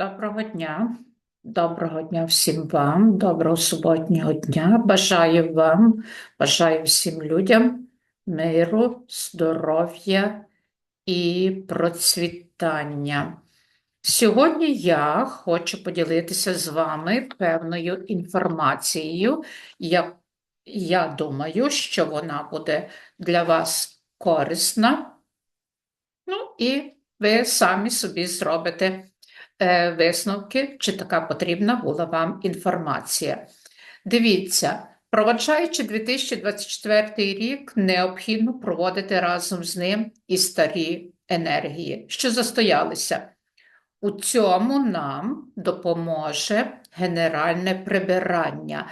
Доброго дня. Доброго дня всім вам, доброго суботнього дня. Бажаю вам, бажаю всім людям миру, здоров'я і процвітання. Сьогодні я хочу поділитися з вами певною інформацією. Я, я думаю, що вона буде для вас корисна. Ну і ви самі собі зробите висновки, чи така потрібна була вам інформація. Дивіться, проваджаючи 2024 рік, необхідно проводити разом з ним і старі енергії, що застоялися. У цьому нам допоможе генеральне прибирання.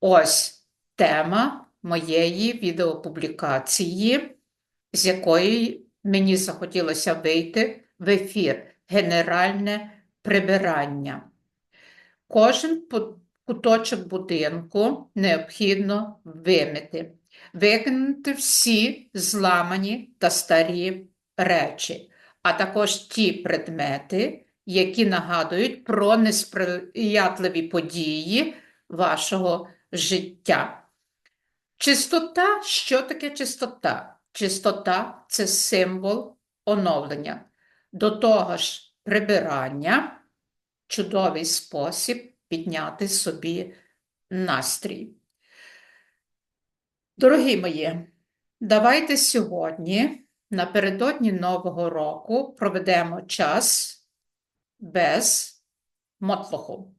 Ось тема моєї відеопублікації, з якої мені захотілося вийти в ефір. Генеральне прибирання. Кожен куточок будинку необхідно вимити, викинути всі зламані та старі речі, а також ті предмети, які нагадують про несприятливі події вашого життя. Чистота, що таке чистота? Чистота це символ оновлення. До того ж, прибирання чудовий спосіб підняти собі настрій. Дорогі мої, давайте сьогодні, напередодні Нового року, проведемо час без мотлоху.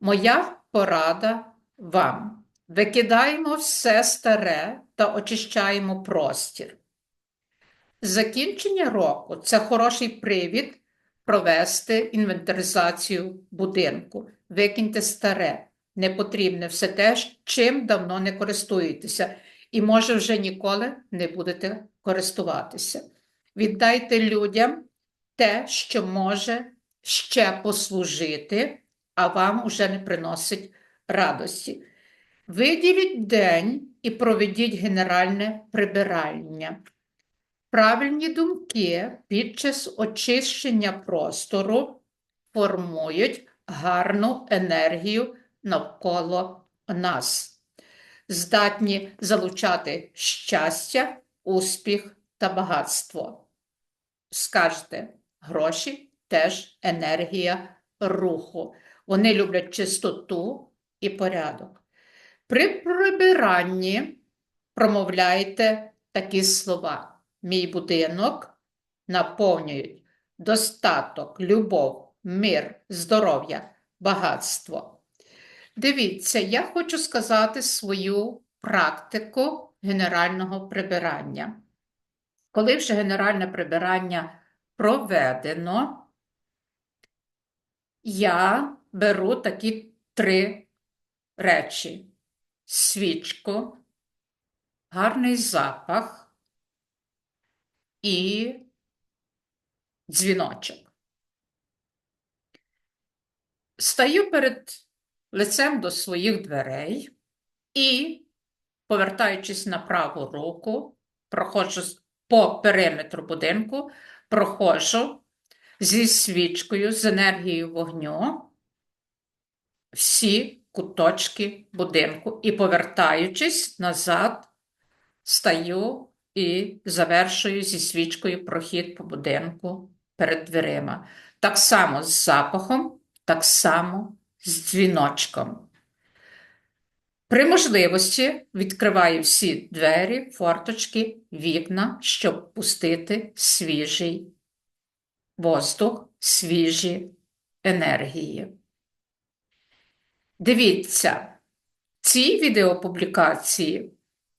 Моя порада вам. Викидаємо все старе та очищаємо простір. Закінчення року це хороший привід провести інвентаризацію будинку. Викиньте старе, непотрібне все те, чим давно не користуєтеся, і може вже ніколи не будете користуватися. Віддайте людям те, що може ще послужити, а вам уже не приносить радості. Виділіть день і проведіть генеральне прибирання. Правильні думки під час очищення простору формують гарну енергію навколо нас, здатні залучати щастя, успіх та багатство. Скажете, гроші теж енергія руху. Вони люблять чистоту і порядок. При прибиранні промовляйте такі слова. Мій будинок наповнюють достаток, любов, мир, здоров'я, багатство. Дивіться, я хочу сказати свою практику генерального прибирання. Коли вже генеральне прибирання проведено, я беру такі три речі: свічку, гарний запах і дзвіночок. Стаю перед лицем до своїх дверей і, повертаючись на праву руку, проходжу по периметру будинку, проходжу зі свічкою, з енергією вогню всі куточки будинку і, повертаючись назад, стаю і завершую зі свічкою прохід по будинку перед дверима. Так само з запахом, так само з дзвіночком. При можливості відкриваю всі двері, форточки, вікна, щоб пустити свіжий воздух, свіжі енергії. Дивіться, ці відеопублікації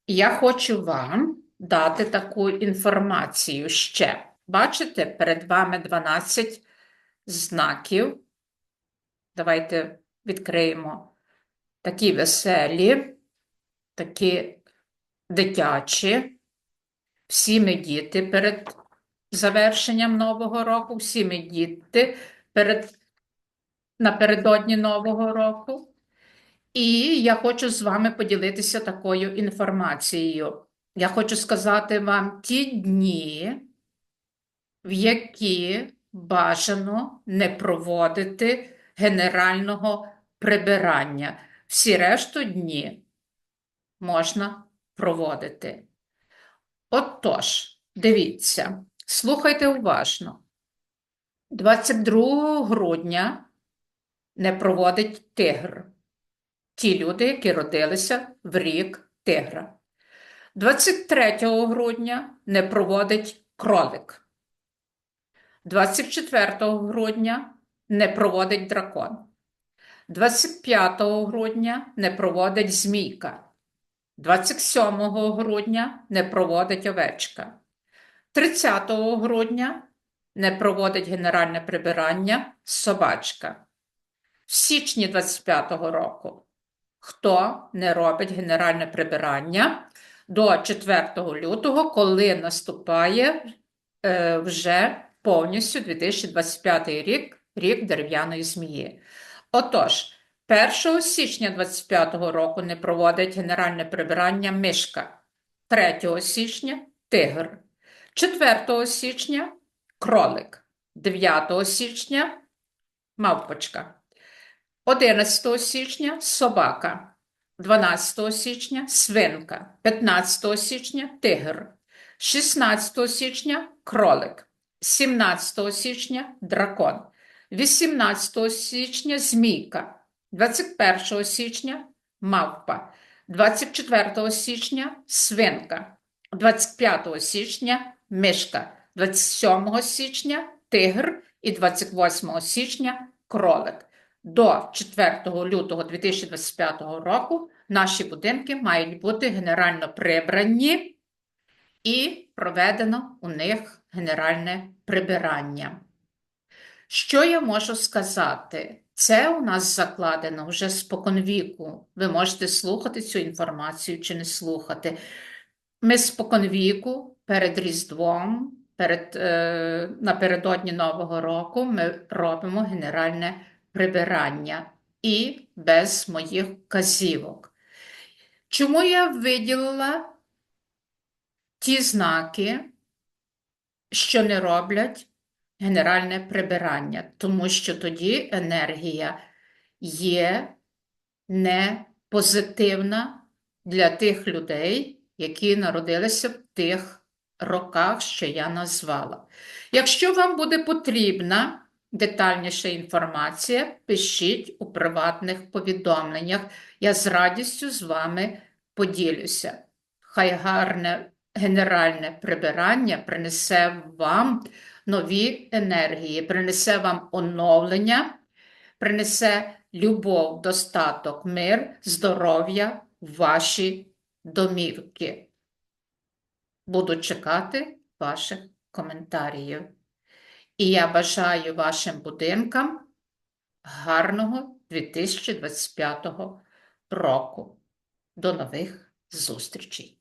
я хочу вам дати таку інформацію ще. Бачите, перед вами 12 знаків. Давайте відкриємо такі веселі, такі дитячі. Всі ми діти перед завершенням Нового року, всі ми діти перед, напередодні Нового року. І я хочу з вами поділитися такою інформацією. Я хочу сказати вам ті дні, в які бажано не проводити генерального прибирання. Всі решту дні можна проводити. Отож, дивіться, слухайте уважно. 22 грудня не проводить тигр. Ті люди, які родилися в рік тигра. 23 грудня не проводить кролик. 24 грудня не проводить дракон. 25 грудня не проводить змійка. 27 грудня не проводить овечка. 30 грудня не проводить генеральне прибирання собачка. В січні 25-го року хто не робить генеральне прибирання до 4 лютого, коли наступає е, вже повністю 2025 рік, рік дерев'яної змії. Отож, 1 січня 25 року не проводить генеральне прибирання мишка, 3 січня тигр, 4 січня кролик, 9 січня мавпочка, 11 січня собака, 12 січня свинка, 15 січня тигр, 16 січня кролик, 17 січня дракон, 18 січня змійка, 21 січня мавпа, 24 січня свинка, 25 січня мишка, 27 січня тигр і 28 січня кролик. До 4 лютого 2025 року наші будинки мають бути генерально прибрані і проведено у них генеральне прибирання. Що я можу сказати? Це у нас закладено вже споконвіку. Ви можете слухати цю інформацію чи не слухати. Ми споконвіку перед Різдвом, перед, е, напередодні Нового року ми робимо генеральне прибирання і без моїх казівок. Чому я виділила ті знаки, що не роблять генеральне прибирання? Тому що тоді енергія є не позитивна для тих людей, які народилися в тих роках, що я назвала. Якщо вам буде потрібна детальніша інформація, пишіть у приватних повідомленнях. Я з радістю з вами поділюся. Хай гарне генеральне прибирання принесе вам нові енергії, принесе вам оновлення, принесе любов, достаток, мир, здоров'я в ваші домівки. Буду чекати ваших коментарів. І я бажаю вашим будинкам гарного 2025 року. До нових зустрічей!